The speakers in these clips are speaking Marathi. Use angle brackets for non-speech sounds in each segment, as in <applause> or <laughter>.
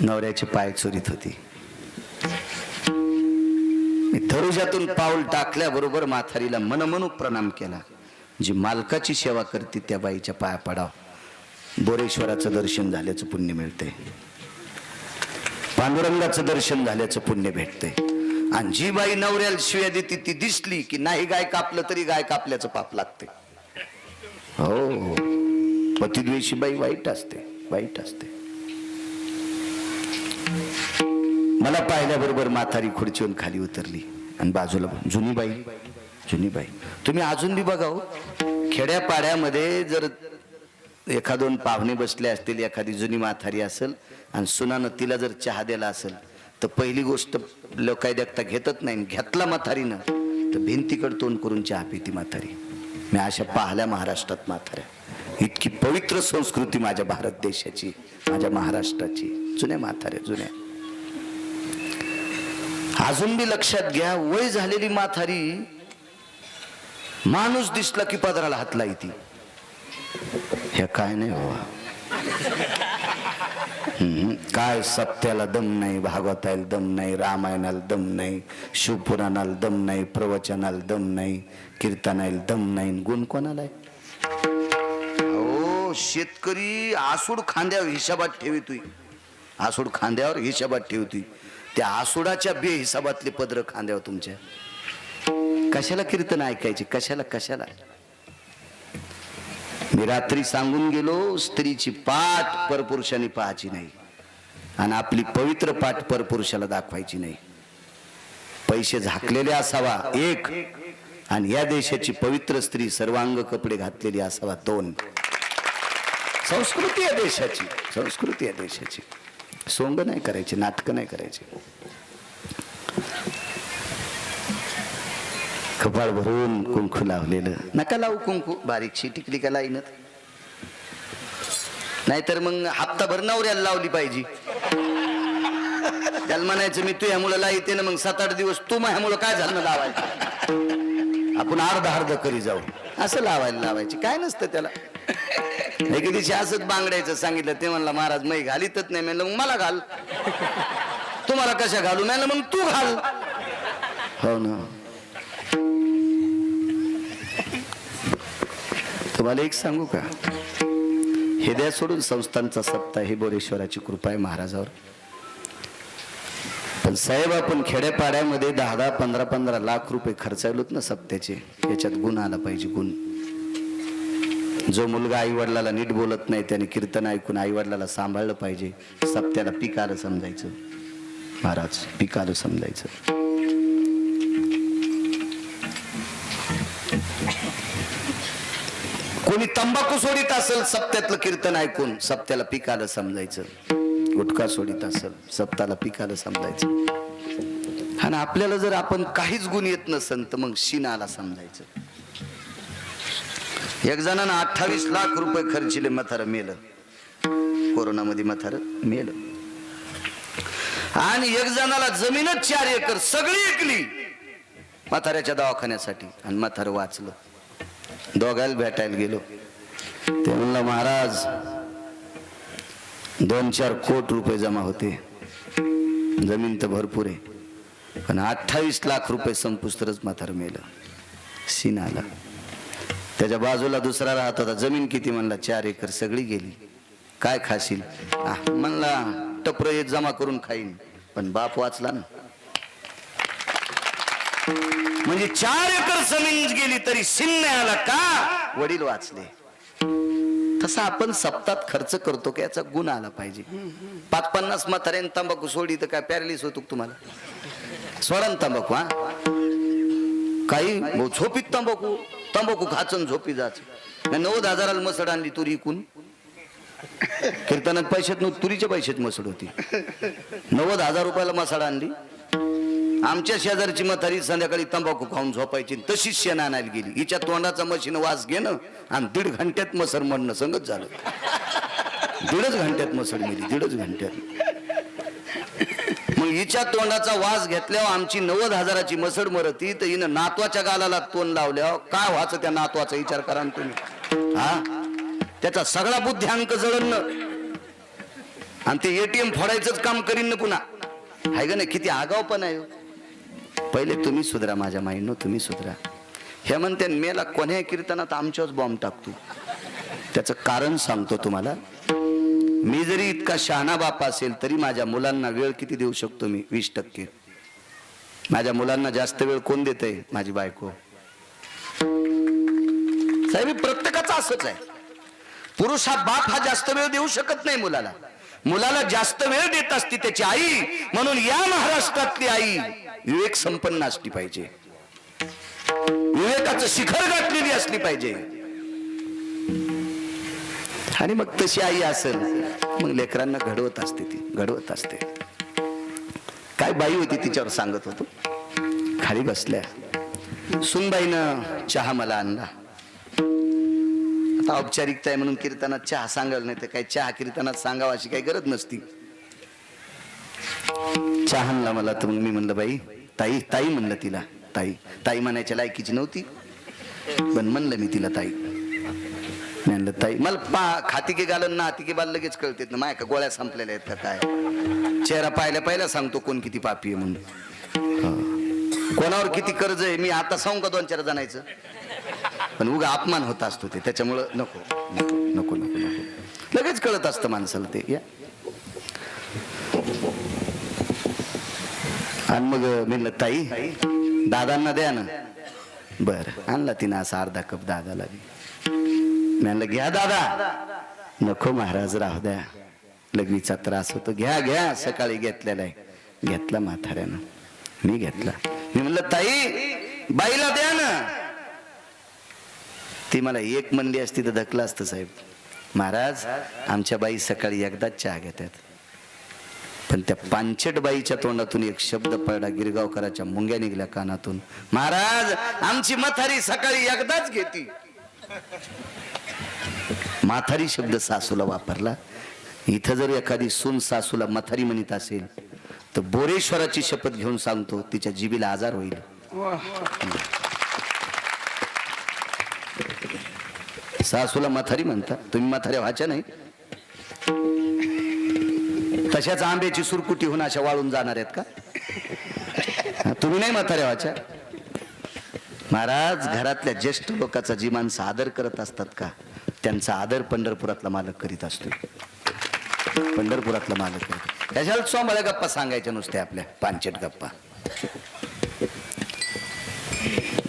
नवऱ्याचे पाय चोरीत होती. धरुजातून पाऊल टाकल्याबरोबर माथारीला मनमनुक प्रणाम केला. जी मालकाची सेवा करते त्या बाईच्या पाया पडाव. बोरेश्वराचं दर्शन झाल्याचं पुण्य मिळते पांडुरंगाचं दर्शन झाल्याचं पुण्य भेटते आणि जी बाई नवऱ्याला शिव्या देते ती दिसली की नाही गाय कापलं तरी गाय कापल्याचं पाप लागते हो. पतिद्वेषी बाई वाईट असते वाईट असते. मला पाहिल्याबरोबर म्हातारी खुर्चीवरून खाली उतरली. आणि बाजूला जुनी बाई जुनी बाई तुम्ही अजून बी बघा हो. खेड्यापाड्यामध्ये जर एखादोन पाहुणे बसले असतील एखादी जुनी म्हातारी असेल आणि सुनानं तिला जर चहा दिला असेल तर पहिली गोष्ट लोक काय देखता घेतच नाही. घेतला म्हातारीनं तर भिंतीकड तोंड करून चहा पिती म्हातारी. मी अशा पाहल्या महाराष्ट्रात म्हाताऱ्या. इतकी पवित्र संस्कृती माझ्या भारत देशाची माझ्या महाराष्ट्राची. जुन्या म्हाताऱ्या जुन्या. अजून बी लक्षात घ्या वय झालेली माथारी माणूस दिसला की पदराला हात लायती हे काय नाही बाबा. काय सत्याला दम नाही भागवताला दम नाही रामायणाला दम नाही शिवपुराणाला दम नाही प्रवचनाला दम नाही कीर्तनाला दम नाही गुण कोणाला आहे? हो शेतकरी आसूड खांद्यावर हिशाबात तुई. आसूड खांद्यावर हिशाबात ठेवतोय त्या आसुडाच्या बेहिसाबातले पदर खांद्यावर तुमच्या. कशाला कीर्तन ऐकायचे? कशाला कशाला? मी रात्री सांगून गेलो स्त्रीची पाठ परपुरुषाने पाहायची नाही. आणि आपली पवित्र पाठ परपुरुषाला दाखवायची नाही. पैसे झाकलेले असावा एक. आणि या देशाची पवित्र स्त्री सर्वांग कपडे घातलेली असावा दोन. संस्कृती या देशाची संस्कृती या देशाची. सोंग नाही करायचे नाटकं नाही करायचे. कपाळ भरून कुंकू लावलेलं. नका लावू कुंकू बारीकशी टिकली का लाईनत? नाहीतर मग हप्ताभर नवऱ्याला लावली पाहिजे. त्याला म्हणायचं मी तू ह्या मुलं येते ना मग सात आठ दिवस तू माझ्या मुलं काय झालं लावायचं? आपण अर्ध अर्ध करी जाऊ. असं लावायला लावायचे. काय नसतं त्याला. एके दिवशी असंच बांगड्याचं सांगितलं ते म्हणला महाराज मै घालीतच नाही. म्हणलं मग मला घाल. तुम्हाला कशा घालू? म्हणलं मग तू घाल. हो ना. तुम्हाला एक सांगू का? हृदय सोडून संस्थांचा सत्ता ही बोरेश्वराची कृपा आहे महाराजावर. पण साहेब आपण खेड्यापाड्यामध्ये दहा दहा पंधरा पंधरा लाख रुपये खर्चायलोत ना सप्त्याचे याच्यात गुण आला पाहिजे गुण. जो मुलगा आईवडिलाला नीट बोलत नाही त्याने कीर्तन ऐकून आईवडिलाला सांभाळलं पाहिजे. सप्त्याला पीक आलं समजायचं. महाराज पीक आलं समजायचं. कोणी तंबाखू सोडित असेल सप्त्यातलं कीर्तन ऐकून सप्त्याला पीक आलं समजायचं. गुटखा सोडित असेल सप्ताला पीक आलं समजायचं. आणि आपल्याला जर आपण काहीच गुण येत नसेल तर मग शिनाला समजायचं. एक जणांना अठ्ठावीस लाख रुपये खर्चिले मथार मेलं. कोरोनामध्ये मथार मेलं. आणि एक जणाला जमीनच चार एकर सगळी ऐकली म्हाताऱ्याच्या दवाखान्यासाठी आणि म्हातार वाचलं. दोघायला भेटायला गेलो. ते म्हणलं महाराज दोन चार कोट रुपये जमा होते. जमीन तर भरपूर आहे. पण अठ्ठावीस लाख रुपये संपुस्तरच म्हातार मेलं. सीन आला. त्याच्या बाजूला दुसरा राहत होता. जमीन किती म्हणला? चार एकर सगळी गेली. काय खाशील? म्हणला टपर एक जमा करून खाईन. पण बाप वाचला ना. म्हणजे चार एकर जमीन गेली तरी शिन्न आला का? वडील वाचले. तसा आपण सप्तात खर्च करतो की? याचा गुण आला पाहिजे. पाच पन्नास म्हाताऱ्याने तंबाखू सोडी तर काय पॅरलिस होतो तुम्हाला? सोडा तंबाखू हा. काही झोपीत तंबाखू. तंबाखू खाचन झोपी जाच नव्वद हजाराला मसड आणली तुरी इकून. कीर्तनात पैशात नव्हती तुरीच्या पैशात मसड होती. नव्वद हजार रुपयाला मसाड आणली. आमच्या शेजारची म्हातारी संध्याकाळी तंबाखू खाऊन झोपायची. तशीच शेण आणायला गेली. हिच्या तोंडाचा मशीन वास घेणं आणि दीड घंट्यात मसर म्हणणं संगत झालं. दीडच घंट्यात मसड मिली दीडच घंट्यात. हिच्या तोंडाचा वास घेतल्यावर आमची नव्वद हजाराची मसड मरती तर हिनं नातवाच्या गालाला तोंड लावल्यावर काय व्हायचं त्या नातवाचा विचार करा ना तुम्ही. हा? त्याचा सगळा बुद्ध्यांक जळण आणि ते एटीएम फोडायचंच काम करीन ना पुन्हा. आहे का नाही किती आगाव पण आहे हो. पहिले तुम्ही सुधरा माझ्या माईनो तुम्ही सुधरा. हे म्हणते मेला कोण्या कीर्तनात आमच्याच बॉम्ब टाकतो? त्याचं कारण सांगतो तुम्हाला. मी जरी इतका शहाणा बाप असेल तरी माझ्या मुलांना वेळ किती देऊ शकतो मी? वीस टक्के. माझ्या मुलांना जास्त वेळ कोण देत माझी बायको. साहेब प्रत्येकाचं असंच आहे. पुरुष हा बाप हा जास्त वेळ देऊ शकत नाही मुलाला. मुलाला जास्त वेळ देत असते त्याची आई म्हणून या महाराष्ट्रातली आई विवेक संपन्न असली पाहिजे. विवेकाचं शिखर गाठलेली असली पाहिजे. आणि मग तशी आई असेल. मग लेकरांना घडवत असते ती घडवत असते. काय बाई होती तिच्यावर सांगत होतो? खाली बसल्या. सुनबाईनं चहा मला आणला. आता औपचारिकता आहे म्हणून कीर्तनात चहा सांगायला नाही तर काही चहा कीर्तनात सांगावा अशी काही गरज नसती. चहा आणला मला तर मग मी म्हणलं बाई ताई ताई म्हणलं तिला ताई. ताई म्हणायच्या लायकीची नव्हती. पण म्हणलं मी तिला ताई मी म्हणलं ताई. मला पा खातिके घालन ना हातिके बाल लगेच कळतेत ना माया का गोळ्या संपलेल्या आहेत का काय? चेहरा पाहिल्या पहिला सांगतो कोण किती पापी आहे म्हणून. कोणावर किती कर्ज आहे? मी आता सांगू का दोन चार जणायचं पण उगा अपमान होत असतो ते. त्याच्यामुळं नको नको नको नको नको. लगेच कळत असतं माणसाला ते. या. आणि मग म्हणलं ताई. दादांना द्या ना. बर. आणला तिनं असा अर्धा कप दादाला बी. म्हणलं घ्या दादा. नको महाराज राहू द्या. लग्नीचा त्रास होतो. घ्या घ्या सकाळी घेतलेला आहे. घेतला म्हाताऱ्यानं. मी घेतला. मी म्हणलं ताई बाईला द्या ना. ती मला एक म्हणली असती तर धकलं असतं साहेब. महाराज आमच्या बाई सकाळी एकदाच चहा घेतात. पण त्या पांचट बाईच्या तोंडातून एक शब्द पडला गिरगावकराच्या मुंग्या निघल्या कानातून. महाराज आमची मथारी सकाळी एकदाच घेती. माथारी शब्द सासूला वापरला. इथं जर एखादी सून सासूला माथारी म्हणत असेल तर बोरेश्वराची शपथ घेऊन सांगतो तिच्या जीबीला आजार होईल. सासूला माथारी म्हणता तुम्ही माथाऱ्या व्हायच्या नाही. तशाच आंब्याची सुरकुटी होऊन अशा वाळून जाणार आहेत का? तुम्ही नाही म्हाताऱ्या व्हायच्या. महाराज घरातल्या ज्येष्ठ लोकांचा जी माणसं आदर करत असतात का? त्यांचा आदर पंढरपुरातला मालक करीत असतो पंढरपुरातला मालक करीत त्याच्याला मला गप्पा सांगायच्या नुसत्या आपल्या पानचेट गप्पा.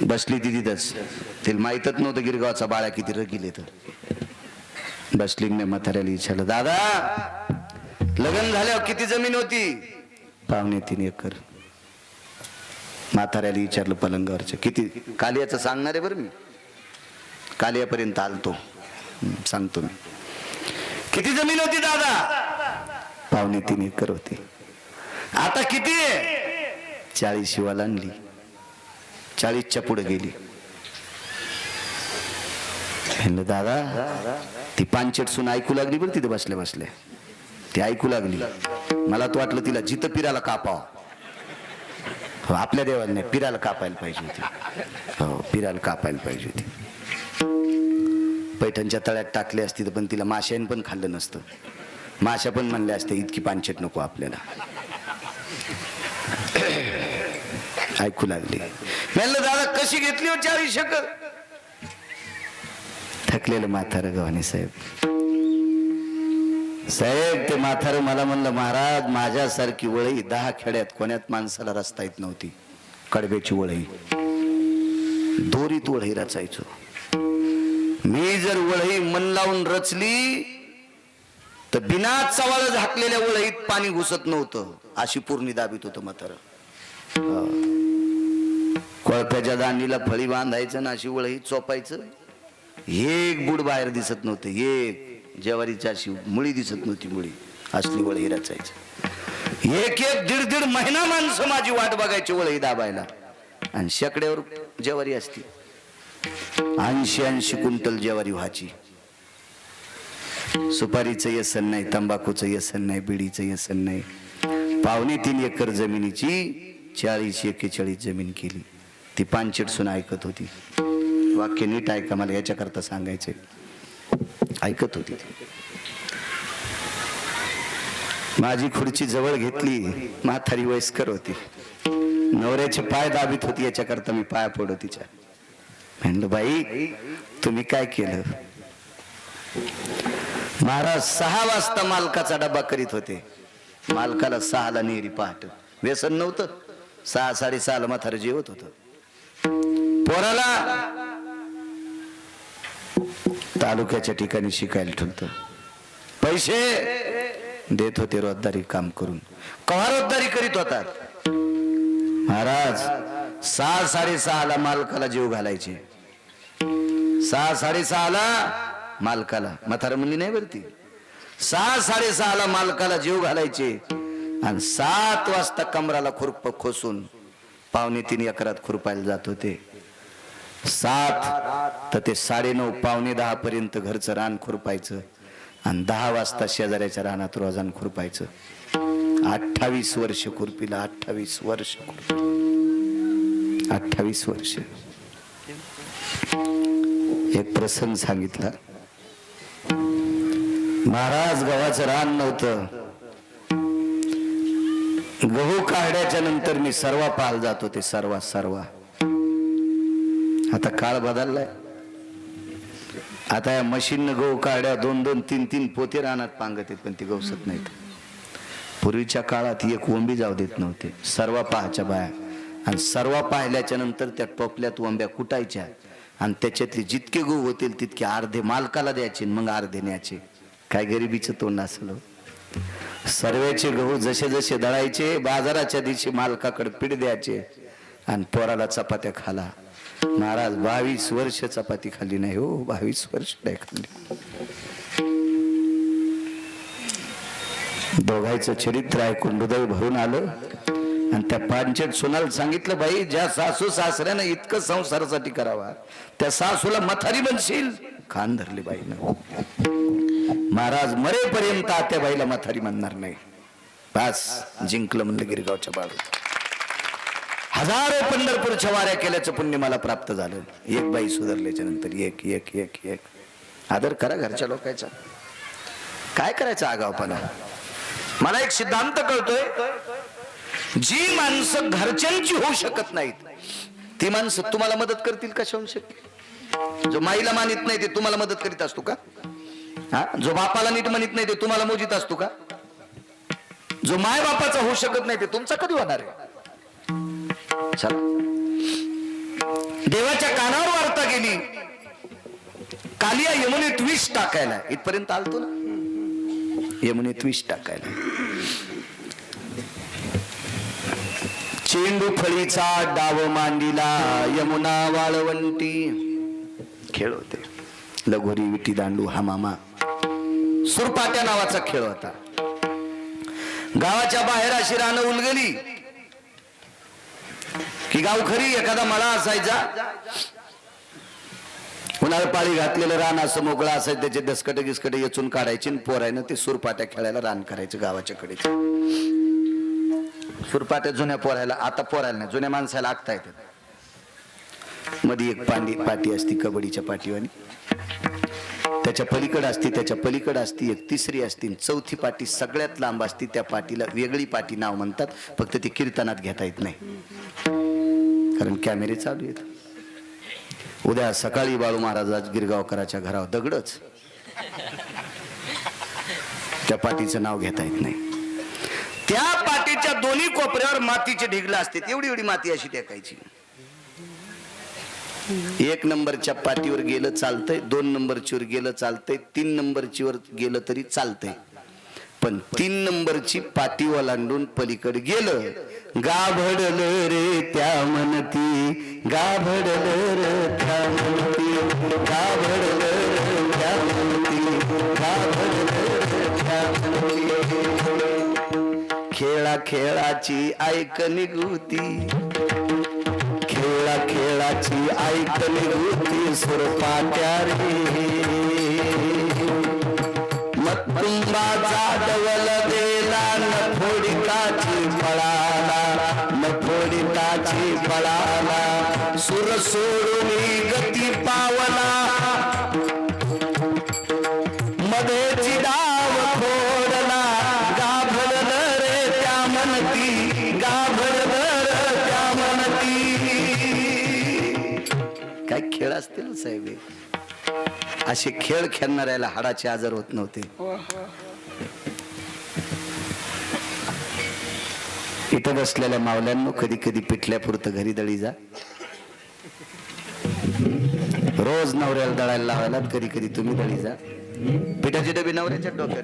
बसली ती तिथंच. तिला माहीतच नव्हतं गिरगावचा बाळा किती रगिले तर बसली मी म्हाताऱ्याला विचारलं दादा लग्न झाल्यावर किती जमीन होती? पाहुणे तीन एकर. म्हाताऱ्याला विचारलं पलंगावरचं किती? कालियाचं सांगणार आहे बरं मी. कालियापर्यंत आलतो. सांगतो मी. किती जमीन होती दादा? पावणे तीन एकर होती. आता किती चाळीस शिवाला आणली. चाळीसच्या पुढे गेली. म्हणलं दादा ती पानचेट सून ऐकू लागली बरं तिथे बसल्या बसल्या. ती ऐकू लागली. मला तर वाटलं तिला जिथं पिराला कापाव. हो आपल्या देवाला नाही पिराला कापायला पाहिजे होती. हो पिराला कापायला पाहिजे होती. पैठणच्या तळ्यात टाकले असती तर पण तिला माश्यान पण खाल्लं नसतं. माशा पण म्हणल्या असते इतकी पानछेट नको आपल्याला. <coughs> ऐकू लागली. म्हणलं दादा कशी घेतली हो चाळीस एकर थकलेलं म्हातारं गव्हाणे साहेब. साहेब ते म्हातारं मला म्हणलं महाराज माझ्यासारखी वळई दहा खेड्यात कोण्यात माणसाला रस्ता येत नव्हती. कडब्याची वळई दोरीत वळई रचायचो. मी जर वळई मन लावून रचली तर बिना चवाळ झाकलेल्या वळईत पाणी घुसत नव्हतं अशी पूर्णी दाबीत होतं म्हातारं. कोळप्याच्या दांडीला फळी बांधायचं ना अशी वळही चोपायचं एक बुड बाहेर दिसत नव्हतं एक ज्वारीची अशी मुळी दिसत नव्हती मुळी असली वळही रचायची. एक एक दीड दीड महिना माणसं माझी वाट बघायची वळही दाबायला. आणि शेकड्यावर जवारी असती. ऐंशी ऐंशी क्विंटल ज्वारी व्हायची. सुपारीचं व्यसन नाही तंबाखूचं व्यसन नाही बिडीचं व्यसन नाही. पावणे तीन एकर जमिनीची चाळीस एक्केचाळीस जमीन केली. ती पानचेटसून ऐकत होती. वाक्य नीट ऐका मला याच्याकरता सांगायचे ऐकत होती ती. माझी खुर्ची जवळ घेतली म्हातारी वयस्कर होती. नवऱ्याचे पाय दाबीत होती याच्याकरता मी पाया पडो तिच्या. म्हणलं बाई तुम्ही काय केलं? महाराज सहा वाजता मालकाचा डबा करीत होते. मालकाला सहाला नेहरी पहाट. व्यसन नव्हतं. सहा साडेसहाला म्हातारं जेवत होत. पोराला तालुक्याच्या ठिकाणी शिकायला ठेवत. पैसे देत होते रोजदारी काम करून. कवा रोजदारी करीत होतात? महाराज सहा साडेसहाला मालकाला जीव घालायचे. सहा साडेसहाला मालकाला. म्हातारा म्हणली नाही वरती सहा साडेसहाला मालकाला जीव घालायचे. आणि सात वाजता कमराला खुरप खोसून पावणे तीन एकरात खुरपायला जात होते. सात तर ते साडेनऊ पावणे दहा पर्यंत घरचं रान खुरपायचं. आणि दहा वाजता शेजाऱ्याच्या रानात रोजान खुरपायचं. अठ्ठावीस वर्ष खुरपीला अठ्ठावीस वर्ष अठ्ठावीस वर्ष. एक प्रसंग सांगितला. महाराज गव्हाचं रान नव्हतं. गहू काढ्याच्या नंतर मी सर्वा पाहायला जात होते सर्वा सर्वा. आता काळ बदललाय. आता या मशीन गहू काढ्या दोन दोन तीन तीन पोते रानात पांगत आहेत पण ती गवसत नाहीत. पूर्वीच्या काळात एक वंबी जाऊ देत नव्हते. सर्व पाहाच्या बाया. आणि सर्व पाहिल्याच्या नंतर त्या टोपल्यात वंब्या कुटायच्या. आणि त्याच्यातले जितके गहू होतील तितके अर्धे मालकाला द्यायचे आणि मग अर्धे न्यायचे. काय गरिबीचं तोंड असलं हो. सर्वेचे गहू जसे जसे दळायचे बाजाराच्या दिवशी मालकाकडे पीठ द्यायचे आणि पोराला चपात्या खाला. महाराज बावीस वर्ष चपाती खाली नाही हो बावीस वर्ष नाही खाल्ली. दोघांचं चरित्र ऐकून हृदय भरून आलं. आणि त्या पांचेत सुनाला सांगितलं बाई ज्या सासू सासऱ्यानं इतकं संसारासाठी करावा त्या सासूला मथारी बनशील. खान धरली बाईनं. महाराज मरेपर्यंत आत्या बाईला मथारी म्हणणार नाही. बस जिंकलं म्हणलं गिरगावच्या बाजूला. हजारो पंढरपूरच्या वाऱ्या केल्याचं पुण्य मला प्राप्त झालं. एक बाई सुधारल्याच्या नंतर एक एक एक एक. आदर करा घरच्या लोकांचा. काय करायचं आगावपणा? मला एक सिद्धांत कळतोय. जी माणसं घरच्यांची होऊ शकत नाहीत ती माणसं तुम्हाला मदत करतील कशा होऊ शक्य जो माईला मानित नाही ते तुम्हाला मदत करीत असतो का? हा? जो बापाला नीट मानित नाही ते तुम्हाला मोजित असतो का? जो माय बापाचा होऊ शकत नाही ते तुमचा कधी होणार आहे? चला. देवाच्या कानावर वार्ता गेली कालिया यमुनेत विष टाकायला. इथपर्यंत आलतो ना? यमुनेत विष टाकायला. चेंडू फळीचा डाव मांडीला यमुना वाळवंटी. खेळ होते. लगोरी विटी दांडू हा मामा. सुरपाट्या नावाचा खेळ होता. गावाच्या बाहेर अशी रानं उलगली. की गावखरी एखादा मळा असायचा. उन्हाळ पाळी घातलेलं रान असं मोकळा असायचं त्याचे दसकट गिसकट येचून काढायचे आणि पोरायनं ते सुरपाट्या खेळायला रान करायचं गावाच्या कडे सुरपात्या जुन्या पोरायला आता पोरायला नाही जुन्या माणसाला आखता येतात. मध्ये एक पांडी पाटी असती कबड्डीच्या पाठीवानी त्याच्या पलीकडे असती त्याच्या पलीकडे असती एक तिसरी असती आणि चौथी पाटी सगळ्यात लांब असती त्या पाटीला वेगळी पाटी नाव म्हणतात फक्त ती कीर्तनात घेता येत नाही. कारण कॅमेरे चालू आहेत. उद्या सकाळी बाळू महाराज गिरगावकराच्या घरावर दगडच. त्या पाटीचं नाव घेता येत नाही. त्या पाटीच्या दोन्ही कोपऱ्यावर मातीचे ढिगला असते. एवढी एवढी माती अशी टेकायची. एक नंबरच्या पाटीवर गेलं चालतंय दोन नंबरचीवर गेलं चालतंय तीन नंबरचीवर गेलं तरी चालतंय. पण तीन नंबरची पाटी ओलांडून पलीकडे गेलं. गाभडल रे त्या म्हणती गाभडल रे त्या म्हणती गाभडल रे त्या म्हणती गाभडल खेळा खेळाची ऐक निघुती खेळा खेळाची ऐक निघुती सुरपाट्या रे मत्तुंबाचा डवल देला नफोडिकाची पळाला नफोडिकाची पळाला. सुर सोडून गती पावला म्हणती गाभर त्या म्हणती काय खेळ असतील साहेब असे खेळ खेळणाऱ्याला हाडाचे आजार होत नव्हते. इथं बसलेल्या मावल्यांनो कधी कधी पिठल्यापुरतं घरी दळी जा. रोज नवऱ्याला दळायला लावायला कधी कधी तुम्ही दळी जा. पिठाची डबी नवऱ्याच्या डोक्यात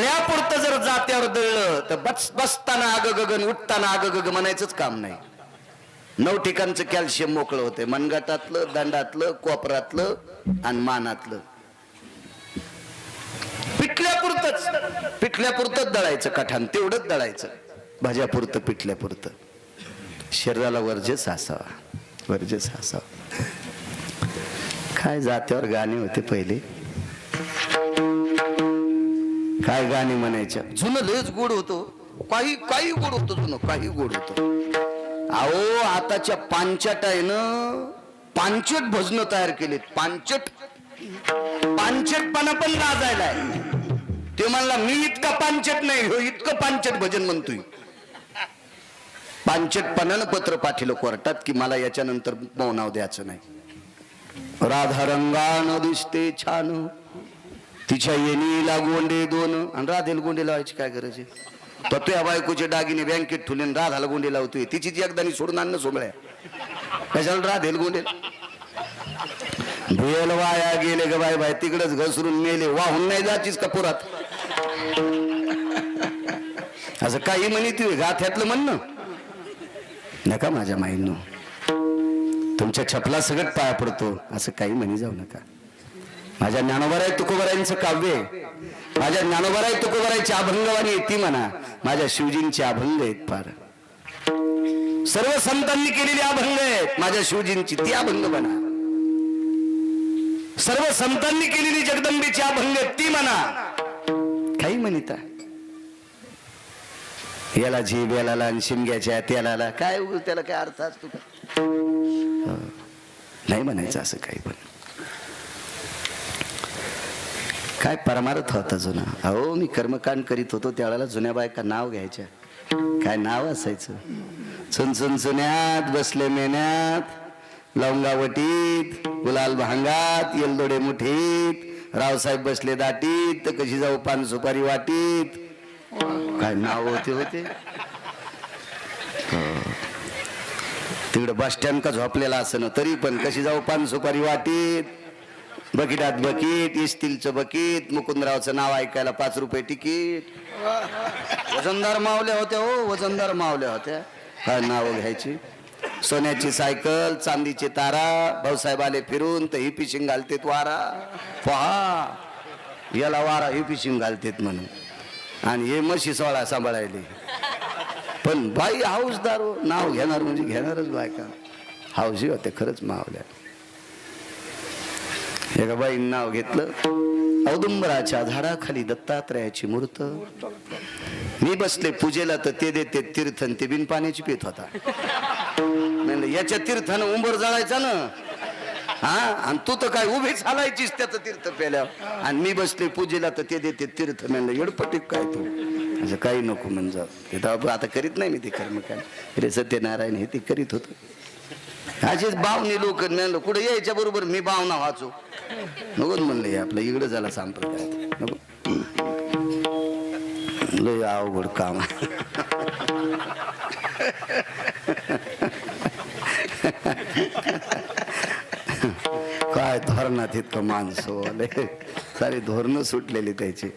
आहेत जर जात्यावर दळलं तर बस बसताना आग गगन उठताना आग गग म्हणायचंच काम नाही. नऊ ठिकाणचं कॅल्शियम मोकळं होते मनगटातलं दंडातलं कोपरातलं आणि मानातलं. पिठल्यापुरतच. पिठल्यापुरतच दळायचं कठाण. तेवढंच दळायचं. भाज्यापुरतं पिठल्यापुरतं. शरीराला वर्जच असावा वर्जच असावा काय जात्यावर गाणे होते पहिले? काय गाणे म्हणायच्या? जुनं लयच गोड होतो. काही काही गोड होतं जुनं काही गोड होतं. अहो आताच्या पांचट आहे ना पांचट भजन तयार केलीत. पांचट पांचटपणा पण गाजायला आहे. ते म्हणला मी इतका पांचट नाही हो इतकं पांचट भजन म्हणतोय. पांचटपणानं पत्र पाठिलं कोर्टात की मला याच्यानंतर मौनाव द्यायचं नाही. राधा रंगानं दिसते छान. तिच्या येणीला गोंडे दोन. आणि राधेल गोंडे लावायची काय गरज आहे? तर तुझ्या बायकोचे दागिने बँकेत ठेवले राधाला गोंडे लावतोय. तिचीच एकदानी सोडून आणणं सोमळ्या. कशाला राधेल गोंडे? भेल वाया गेले ग बाय बाय तिकडच घसरून मेले. वाहून नाही जाचीच का पुरात? असं काही म्हणी तुम्ही गाथ्यातलं म्हणणं नका माझ्या माईंनो. तुमच्या छपला सगळं पाया पडतो. असं काही म्हणी जाऊ नका. माझ्या ज्ञानोबराय तुकोबरायांचं काव्य आहे. माझ्या ज्ञानोबराय तुकोबरायची अभंगवाणी येते ती म्हणा माझ्या शिवजींचे अभंग आहेत फार. सर्व संतांनी केलेली अभंग आहेत माझ्या शिवजींची ती अभंग म्हणा. सर्व संतांनी केलेली जगदंबेची अभंग आहेत ती म्हणा. काही म्हणता. याला झेब याला आणि शिमग्याच्या त्याला काय त्याला काय अर्थ असतो? का नाही म्हणायचं असं काही पण. काय परमार्थ होता जुना? अहो मी कर्मकांड करीत होतो त्यावेळेला जुन्या बायका नाव घ्यायच्या. काय नाव असायचं? चुन चुन चुन्यात बसले मेन्यात लवंगावटीत गुलाल भांगात येलदोडे मुठीत रावसाहेब बसले दाटीत तर कशी जाऊ पान सुपारी वाटीत. काय नाव होते होते? तिकडे बस स्टँड का झोपलेला असं तरी पण कशी जाऊ पान सुपारी वाटीत. बकिटात बकीट इस्टीलचं बकीट मुकुंदरावचं नाव ऐकायला पाच रुपये तिकीट. वजनदार मावल्या होत्या हो वजनदार मावल्या होत्या. काय नाव घ्यायची. सोन्याची सायकल चांदीचे तारा भाऊसाहेब आले फिरून तर ही पिशिंग घालतेत वारा. पहा याला वारा ही पिशिंग घालतेत म्हणून. आणि हे म्हशी सोळा सांभाळायली. पण बाई हाऊसदार हो, नाव घेणार म्हणजे घेणारच बायका. हाऊसही होते खरंच मावल्या. एका बाईनं नाव घेतलं. औदुंबराच्या झाडाखाली दत्तात्रयाची मूर्त. मी बसले पूजेला तर ते देते तीर्थन ते बिन पाण्याची पित होता. म्हणलं याच्या तीर्थानं उंबर जळायचा ना. हा आणि तू तर काय उभी चालायचीस त्याचं तीर्थ पेल्या आणि मी बसले पूजेला तर ते देते तीर्थ. म्हणलं एडपटीक काय तू? असं काही नको म्हणजे आता करीत नाही मी ते कर्म काय रे सत्यनारायण हे ते करीत होतं. अशीच बावनी लोक म्हणलं कुठे यायच्या बरोबर मी बावना वाचू. नको म्हणलं आपलं इकडं झाला संप्रदाय नको. लय अवघड काम काय धोरणात इतकं माणसं आले. सारी धोरणं सुटलेली त्याची.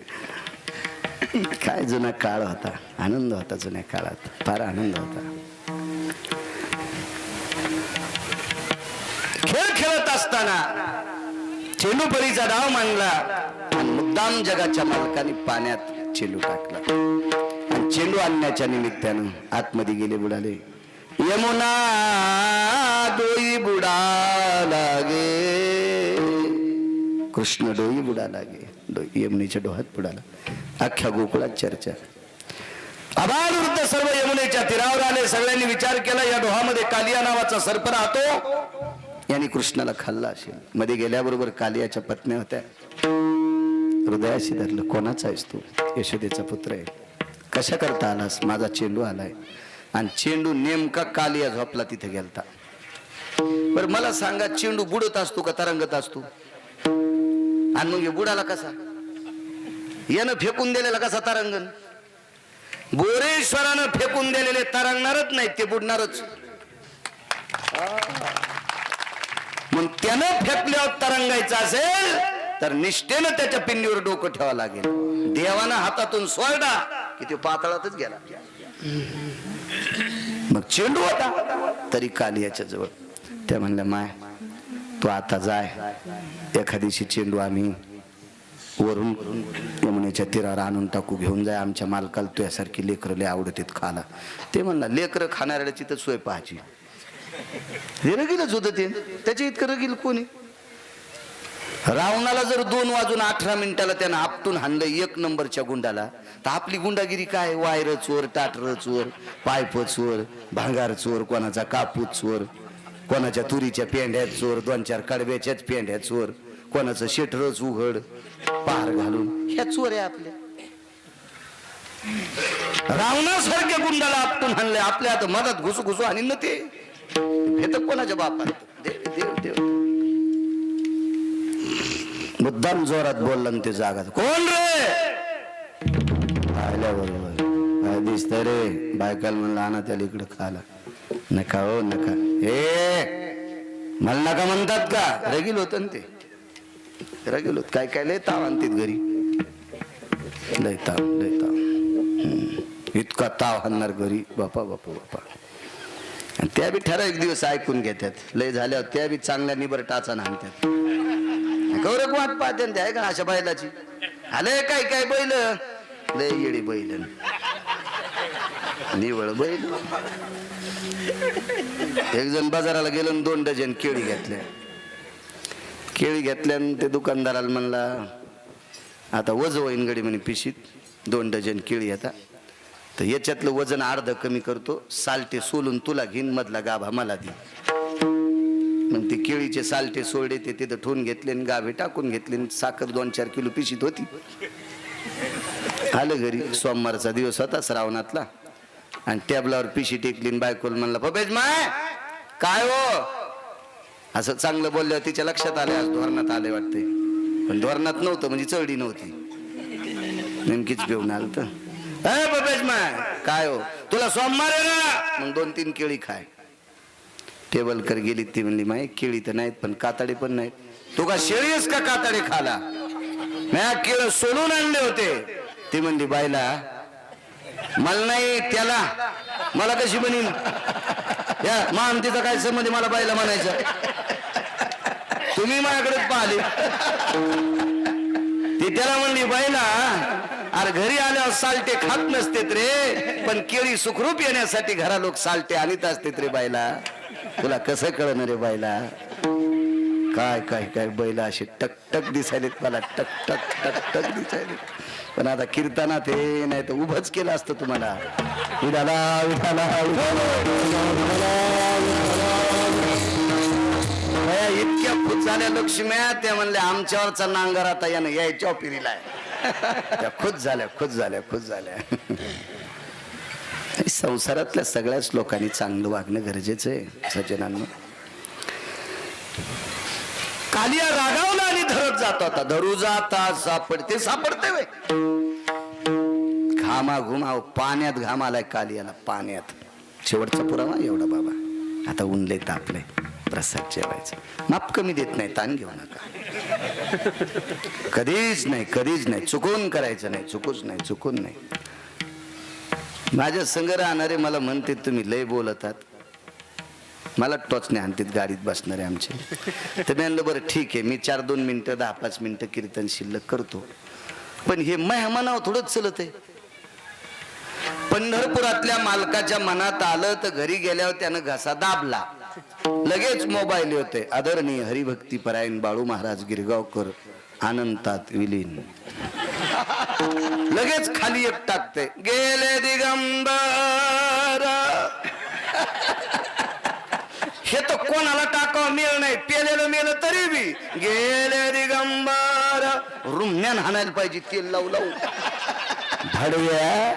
काय जुना काळ होता. आनंद होता जुन्या काळात. फार आनंद होता. खेळ खेळत असताना चेंडू परीचा डाव मांडला मुद्दाम जगाच्या मालकाने पाण्यात चेंडू टाकला. आणि चेंडू आणण्याच्या निमित्तानं आतमध्ये गेले बुडाले. यमुना डोई बुडा लागे. कृष्ण डोई बुडा लागे. डोई यमुनेच्या डोहात बुडाला. अख्ख्या गोकुळात चर्चा. आभार सर्व यमुनेच्या तीरावर आले. सगळ्यांनी विचार केला या डोहामध्ये कालिया नावाचा सर्प राहतो. यांनी कृष्णाला खाल्ला असेल. मध्ये गेल्याबरोबर कालियाच्या पत्न्या होत्या. हृदयाशी धरलं कोणाचा आहेस तू? यशोदेचा पुत्र आहे. कशा करता आलास? माझा चेंडू आलाय. आणि चेंडू नेमका कालिया झोपला तिथे गेलता. बरं मला सांगा चेंडू बुडत असतो का तरंगत असतो? आणि मग बुडाला कसा? यानं फेकून दिलेला कसा तरंगण गोरेश्वरानं फेकून दिलेले तरंगणारच नाही ते बुडणारच. मग त्यानं फेकल्यावर तरंगायचं असेल तर निष्ठेनं त्याच्या पिंडीवर डोकं ठेवावं लागेल. देवानं हातातून सोडा की तो पातळातच गेला. मग चेंडू होता तरी काल याच्या जवळ. त्या म्हणल्या माय तू आता जाय. एखादीशी चेंडू आम्ही वरून यमुनेच्या तीरावर आणून टाकू घेऊन जाय. आमच्या मालकाला तुझ्यासारखी लेकरं लय आवडत खाला ते म्हणला लेकरं खाणाऱ्याची तर सोय पाहायची. हे रगीलच होतं ते. त्याच्या इतकं रगील कोणी? रावणाला जर दोन वाजून अठरा मिनिटाला त्यानं आपटून हाणलं एक नंबरच्या गुंडाला तर आपली गुंडागिरी काय? वायर चोर टाटर चोर पायप चोर भांगार चोर कोणाचा कापूस चोर कोणाच्या तुरीच्या पेंढ्यात चोर दोन चार कडव्याच्याच पेंढ्यात चोर कोणाचं शेटरच उघड पार घालून. ह्या चोर आहे आपल्या. रावणासारख्या गुंडाला आपटून हाणलंय. आपल्या आता मधात घुसू घुसू आणि न ते. भेट कोणाच्या बापात देव देव देव. मुद्दाम जोरात बोलला ते जागा कोण रे? पाहिल्याबरोबर काय दिसतंय रे? बायकाला म्हणलं आणा त्याला इकडे खाला नका हो नका. हे मला नका म्हणतात का? रगील होत ते. रगील होत. काय काय लय ताव आणतात घरी. लय ताव लय ताव. इतका ताव हाणणार घरी. बापा बापा बापा. त्या बी ठराविक दिवस ऐकून घेतात. लय झाल्यावर त्या बी चांगल्या निबर टाचा आणतात. गौरव वाट पाहते ते ऐका का अशा बैलाची? आले काय काय बैल? लय येडी बैल. निवळ बैल. एक जण बाजाराला गेलो आणि दोन डझन केळी घेतल्या. केळी घेतल्या ते दुकानदाराला म्हणला आता वज होईन गडी म्हणे पिशीत. दोन डझन केळी आता तर याच्यातलं वजन अर्ध कमी करतो सालटे सोलून तुला घेईन मधला गाभा मला दे. मग ते केळीचे सालटे सोडे ते तिथं ठेवून घेतले आणि गाभे टाकून घेतले आणि साखर दोन चार किलो पिशीत होती. आलं घरी. सोमवारचा दिवस होता श्रावणातला. आणि टेबलावर पिशी टेकली बायकोल म्हणला पपेज माय काय हो? असं चांगलं बोलल्यावर तिच्या लक्षात आले आज धोरणात आले वाटते पण धोरणात नव्हतं म्हणजे चढी नव्हती. नेमकीच घेऊन आलं तर काय हो? तुला सोमवार आहे ना? मग दोन तीन केळी खाय. टेबलकर गेली ती म्हणली माय केळी तर नाहीत पण कातडे पण नाहीत. तू का शेळीस का कातडे खाला? म्या केळ सोडून आणले होते. ती म्हणली बायला मला नाही त्याला मला कशी बनीन? या मान तिचा काय संबंध मला बायला म्हणायचं. तुम्ही माझ्याकडे पाहिले. ती त्याला म्हणली बायला अरे घरी आल्यावर सालटे खात नसतेत रे. पण केळी सुखरूप येण्यासाठी घरा लोक सालटे आणीत असतेत रे बायला. तुला कसं कळणार रे बायला? काय काय काय बैल असे टक टक दिसायलेत मला. टक टक टक टक दिसायले पण आता कीर्तना ते नाही तर उभंच केलं असतं तुम्हाला. विठाला विठाला इतक्या खुश झाल्या लक्ष्म्या त्या म्हणल्या आमच्यावरचा नांगर आता यानं यायच्या पिरीला आहे. त्या खुश झाल्या खुश झाल्या खुश झाल्या. संसारातल्या सगळ्याच लोकांनी चांगलं वागणं गरजेचं आहे सज्जनांना. कालिया रागावला आणि धरत जात होता. धरू जाता सापडते सापडते वे. घामा घुमाव पाण्यात घाम आलाय कालियाला पाण्यात. शेवटचा पुरावा एवढा बाबा. आता उनले तापले प्रसाद जेवायचं. माप कमी देत नाही ताण घेऊ नका. कधीच नाही कधीच नाही. चुकून करायचं नाही चुकूच नाही चुकून नाही. माझ्या संग राहणारे मला म्हणते तुम्ही लय बोलतात मला टोचणे आणतात गाडीत बसणारे आमचे. तर मी म्हणलं बरं ठीक आहे. मी चार दोन मिनटं दहा पाच मिनटं कीर्तन शिल्लक करतो. पण हे मेहमानावर थोडंच चलत आहे. पंढरपुरातल्या मालकाच्या मनात आलं तर घरी गेल्यावर त्यानं घसा दाबला. लगेच मोबाईल होते आदरणीय हरिभक्ती परायण बाळू महाराज गिरगावकर आनंदात विलीन. लगेच खाली एक टाकते. गेले दिगंबर. हे तर कोणाला टाकावं मिळ नाही. पेलेलं मेलं तरी बी. गेले दिगंबर. रुमण्यान हाणायला पाहिजे तेल लावू लावू भाडव्या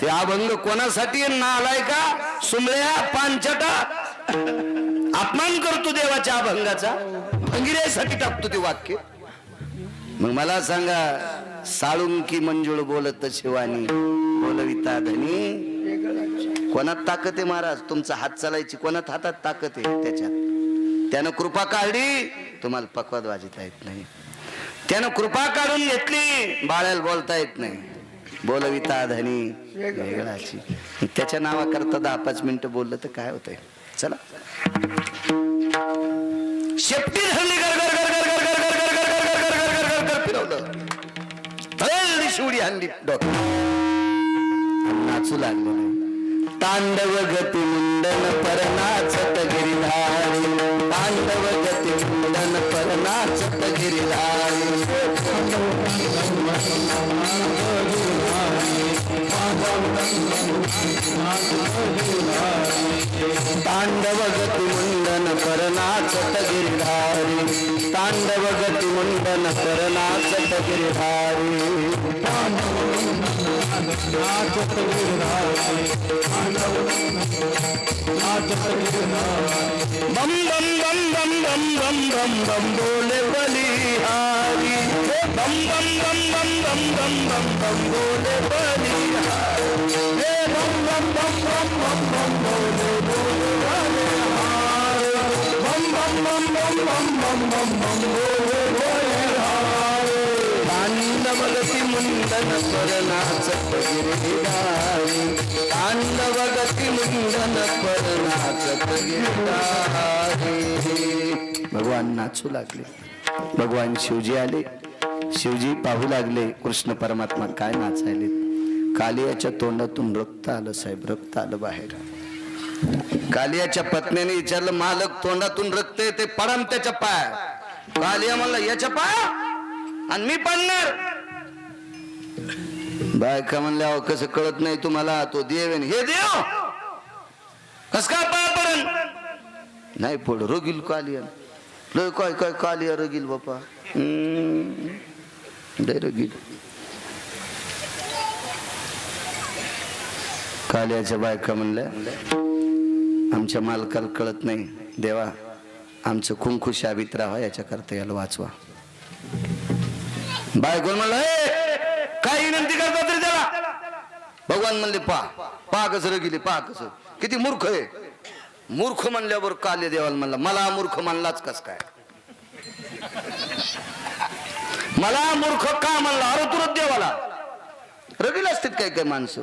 ते अभंग कोणासाठी? नालाय का सुमळ्या पानचटा अपमान करतो देवाच्या अभंगाचा. भंगिऱ्यासाठी टाकतो ते वाक्य. मग मला सांगा साळुंकी मंजुळ बोलत शिवानी बोलविता धनी. कोणात ताकद आहे महाराज? तुमचा हात चालायची कोणात हातात ताकद आहे त्याच्यात? त्यानं कृपा काढली तुम्हाला पकवाद वाजता येत नाही. त्यानं कृपा काढून घेतली बाळाला बोलता येत नाही. बोलविता धनी वेगळाची. त्याच्या नावाकरता दहा पाच मिनिटं बोललं तर काय होतंय? चला शेपटी धरली फिरवलं शिवडी हल्ली डॉक्टर नाचू लागले तांडव गती मुंडन पर नाचत गिरिधारी तांडव गती मुंडन पर नाचत गिरिधारी तांडव गती मुंडन करनाचत गिरधारी तांडव गती मुंडन परनाचत गिरधारी बम बम बम बम बम बम बम बम बोले बलिहारी बम बम बम बम बम बम बम बम बोले बलिहारी आनंदवगती मुंडन परनाच गिरिधारी आनंदवगती मुंडन परनाच गिरिधारी भगवान नाचू लागले. भगवान शिवजी आले. शिवजी पाहू लागले कृष्ण परमात्मा काय नाचायले कालियाच्या तोंडातून रक्त आलं साहेब रक्त आलं बाहेर. कालियाच्या पत्नीने विचारलं मालक तोंडातून रक्त येते पडाम त्याच्या पाय. कालिया म्हणला याच्या पाय? आणि मी पडणार. बायका म्हणल्या अहो कसं कळत नाही तुम्हाला तो देव हे देव? कस काय पाय पडन नाही पड रोगील कालिया. लय काय काय कालिया रगील बापा? हम्म. लय रगील. कालियाच्या बायका म्हणल्या आमच्या मालकाला कळत नाही. देवा आमचं कुंकू शाबित राहा याच्या करता याला वाचवा. बायकोन म्हणलं काय विनंती करता तरी त्याला. भगवान म्हणले पा पा कसं गेली पा कसं. किती मूर्ख आहे. मूर्ख म्हणल्यावर काले देवाला म्हणला मला मूर्ख म्हणलाच कस काय? मला मूर्ख का म्हणला अरे तुरत देवाला. रगीला असतात काय काय माणसं.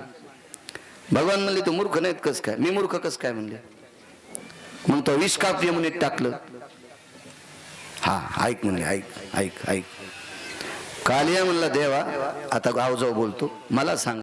भगवान म्हणले तू मूर्ख नाहीत कस काय? मी मूर्ख कस काय? म्हणले. मग तो वीस काप यमुनेत टाकलं. हा ऐक म्हणले ऐक ऐक ऐक. कालिया म्हणला देवा आता गावजाव बोलतो. मला सांग